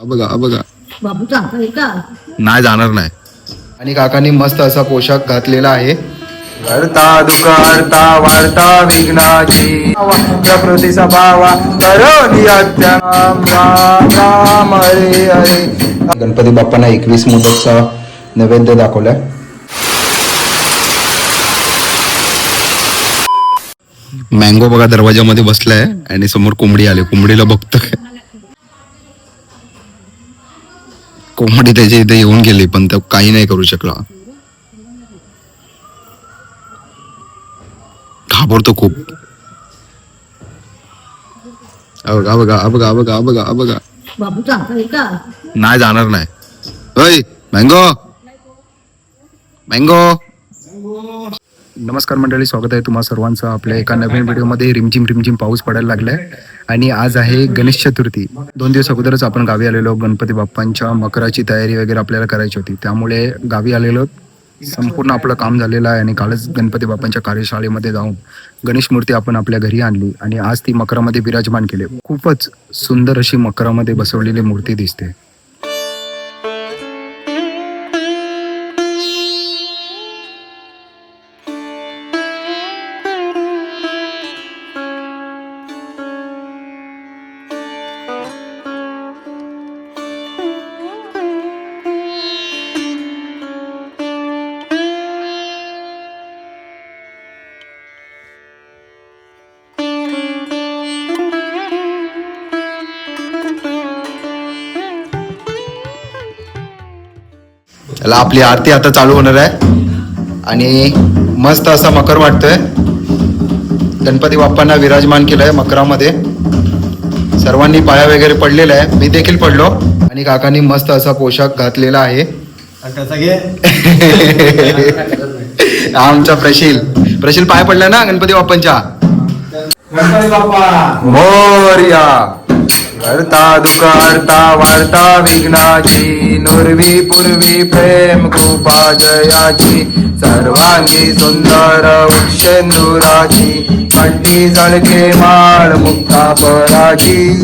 बघा बघा. बाबू का नाही जाणार नाही. आणि काकांनी मस्त असा पोशाख घातलेला आहे. करता दुःखहर्ता वार्ता विघ्नाची. प्रकृती सभावा करोनी अत्याम राम राम हरे हरे. गणपती बाप्पांना एकवीस मोदकचा नैवेद्य दाखवलाय. मँगो बघा दरवाजामध्ये बसलाय आणि समोर कोंबडी आली. कोंबडीला बघतोय. कोंबडी त्याच्या इथे येऊन गेली पण तो काही नाही करू शकला. घाबरतो खूप. बघा बघा बघा बघा बघा बघा. नाही जाणार नाही. होय मँगो. मँगो. नमस्कार मंडळी स्वागत आहे तुम्हा सर्वांचं. आपल्या एका नवीन व्हिडिओमध्ये रिमझिम रिमझिम पाऊस पडायला लागलाय. आणि आज आहे गणेश चतुर्थी. दोन दिवस अगोदरच आपण गावी आलेलो गणपती बाप्पांच्या मकराची तयारी वगैरे आपल्याला करायची होती. त्यामुळे गावी आलेलो संपूर्ण आपलं काम झालेलं आहे आणि कालच गणपती बाप्पांच्या कार्यशाळेमध्ये जाऊन गणेश मूर्ती आपण आपल्या घरी आणली. आणि आज ती मकरामध्ये विराजमान केली. खूपच सुंदर अशी मकरामध्ये बसवलेली मूर्ती दिसते. त्याला आपली आरती आता चालू होणार आहे. आणि मस्त असा मकर वाटतोय. गणपती बाप्पांना विराजमान केलंय मकरामध्ये. सर्वांनी पाया वगैरे पडलेला आहे मी देखील पडलो. आणि काकांनी मस्त असा पोशाख घातलेला आहे. आमचा प्रशील. प्रशील पाय पडला ना गणपती बाप्पांच्या? मोर्या. करता दुःखहर्ता वार्ता विघ्नाची. नुरवी पूर्वी प्रेम कृपा जयाची. सर्वांगी सुंदर वृक्षेंदुराची कंठी जळके माळ मुक्ता पराची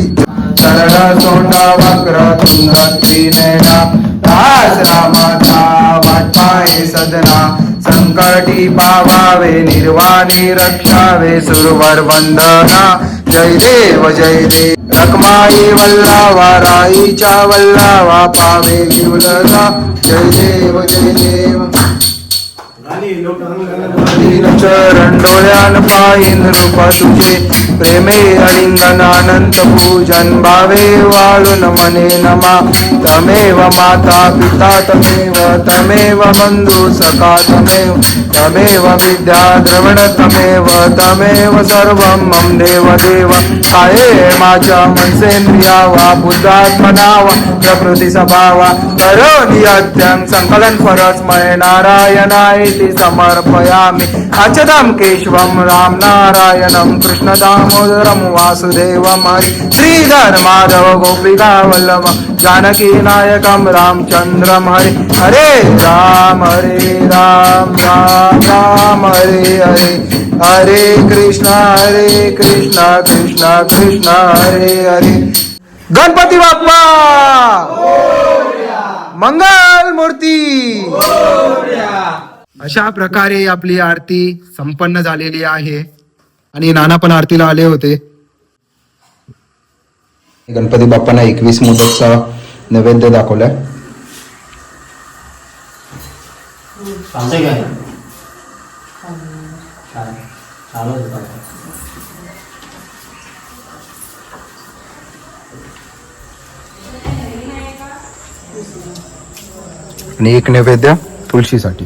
सरळ सोंडा वक्र तुंगाची त्रिनयना दास रामाचा वाटपाये सदना संकटी पावावे निर्वाणी रक्षावे सुरवर वंदना. जय देव जय देव. रखमाई वल्लावा राईच्या वल्लावा पावे जीवलगा जय देव जय देव. चरण डोळ्यान पायीन रूप तुझे. प्रेमे अलिंगन अनंत भावे वाळून मने नमा। तमेव माता पिता तमेव तमेव बन्धु सखा तमेव तमेव विद्या द्रवण तमेव तमेव सर्व मम देव देव। हाये माझ्या मनसेंद्रिया वा बुद्धात्मना वा प्रकृती स्वभावा। करोनी अत्यंग संकलन परस्मय नारायणायति समर्पयामि। अचदं केशवं राम नारायणं कृष्ण दामोदरं वासुदेवं हरि श्रीधर माधव गोपिका वल्लभ जानकी नायकं रामचन्द्रं हरि हरे राम हरे राम राम राम हरे हरे। हरे कृष्ण हरे कृष्ण कृष्ण कृष्ण हरे हरे। गणपती बाप्पा! मंगल मूर्ती! अशा प्रकारे आपली आरती संपन्न झालेली आहे. आणि नाना पण आरतीला आले होते. गणपती बाप्पांना एकवीस मोदकचा नैवेद्य दाखवलाय. आणि एक नैवेद्य तुळशीसाठी.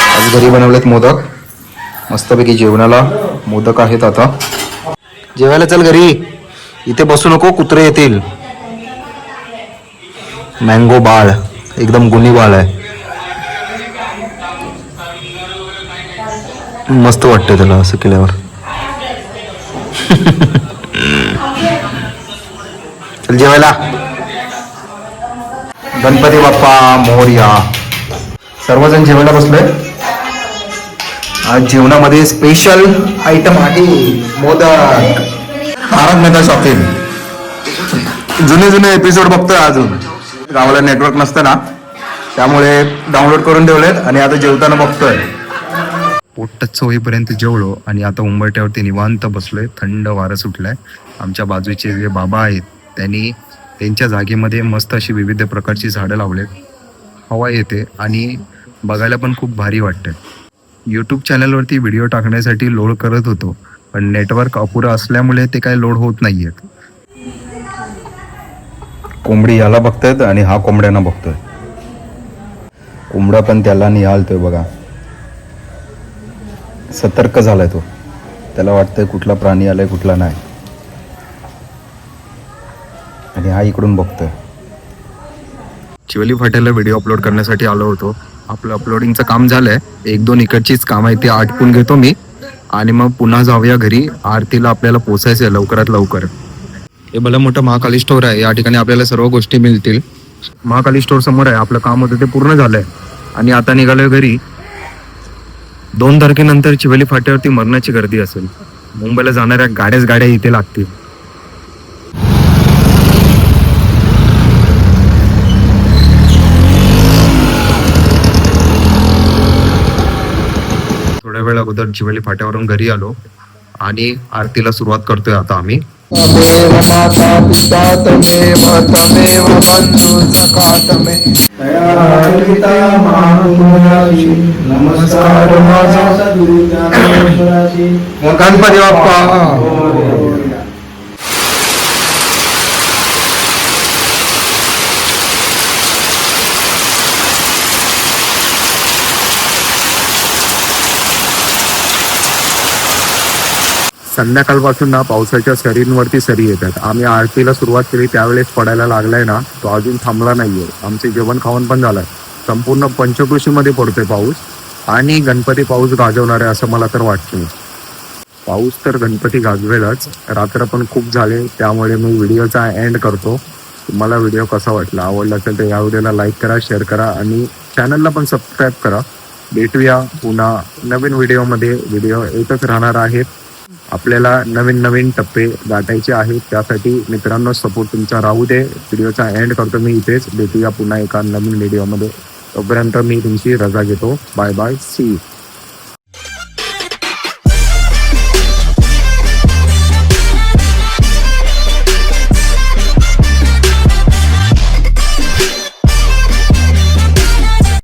आज घरी बनवलेत मोदक. मस्तपैकी जेवणाला मोदक आहेत आता. जेवायला चल घरी. इथे बसू नको कुत्रे येतील. मँगो बाळ. एकदम गुन्ही बाळ आहे. मस्त वाटतं त्याला असं केल्यावर. चल जेवायला. गणपती बाप्पा मोरया. सर्वजण जेवायला बसलोय. आज जेवणामध्ये स्पेशल आयटम आहे. मोदक. तारक मेहता शॉपिंग. जुने जुने एपिसोड बघतोय अजून. गावाला नेटवर्क नसतं ना त्यामुळे डाउनलोड करून ठेवलेत आणि आता जेवताना बघतोय. पोटच होईपर्यंत जेवलो आणि आता उंबरट्यावरती निवांत बसलोय. थंड वारं सुटलाय. आमच्या बाजूचे जे बाबा आहेत त्यांनी त्यांच्या जागेमध्ये मस्त अशी विविध प्रकारची झाडं लावलेत. हवा येते आणि बघायला पण खूप भारी वाटतं. यूट्यूब चॅनलवरती व्हिडिओ टाकण्यासाठी लोड करत होतो पण नेटवर्क अपुरं असल्यामुळे ते काय लोड होत नाहीयेत. कोंबडी याला बघतायत आणि हा कोंबड्यांना बघतोय. कोंबडा पण त्याला निहालतोय बघा. सतर्क झालाय तो. त्याला वाटतंय कुठला प्राणी आलाय कुठला नाही. आणि हा इकडून बघतोय. शिवली फाट्याला व्हिडिओ अपलोड करण्यासाठी आलो होतो. आपलं अपलोडिंगचं काम झालंय. एक दोन इकडचीच काम आहे ते आटपून घेतो मी. आणि मग पुन्हा जाऊया घरी. आरतीला आपल्याला पोचायचं आहे लवकरात लवकर. हे भलं मोठं महाकाली स्टोअर आहे. या ठिकाणी आपल्याला सर्व गोष्टी मिळतील. महाकाली स्टोअर समोर आहे. आपलं काम होतं ते पूर्ण झालंय. आणि आता निघालोय घरी. दोन तारखेनंतर चिवली फाट्यावरती मरणाची गर्दी असेल. मुंबईला जाणाऱ्या गाड्याच गाड्या इथे लागतील. वेळ अगोदर चिवली फाट्यावरून घरी आलो आणि आरतीला सुरुवात करतोय आता आम्ही. तमेव माता पिता तमेव तमेव बंधु सखा तमे नमस्कार माझा गणपती बाप्पा संध्याकाळपासून ना पावसाच्या सरींवरती सरी येतात. आम्ही आरतीला सुरुवात केली त्यावेळेस पडायला लागलाय ना तो अजून थांबला नाहीये. आमचे जेवण खावण पण झालंय संपूर्ण पंचकृषीमध्ये पडतोय पाऊस आणि गणपती पाऊस गाजवणार आहे असं मला तर वाटतं पाऊस तर गणपती गाजवेलच. रात्र पण खूप झाले त्यामुळे मी व्हिडिओचा एंड करतो. तुम्हाला व्हिडिओ कसा वाटला आवडला असेल तर या व्हिडिओला लाईक करा शेअर करा आणि चॅनलला पण सबस्क्राईब करा. भेटूया पुन्हा नवीन व्हिडिओमध्ये व्हिडिओ येतच राहणार आहेत आपल्याला नवीन नवीन टप्पे गाठायचे आहेत. त्यासाठी मित्रांनो सपोर्ट तुमचा राहू दे. व्हिडिओचा एंड करतो मी इथेच. भेटूया पुन्हा एका नवीन व्हिडिओमध्ये तोपर्यंत मी तुमची रजा घेतो. Bye bye C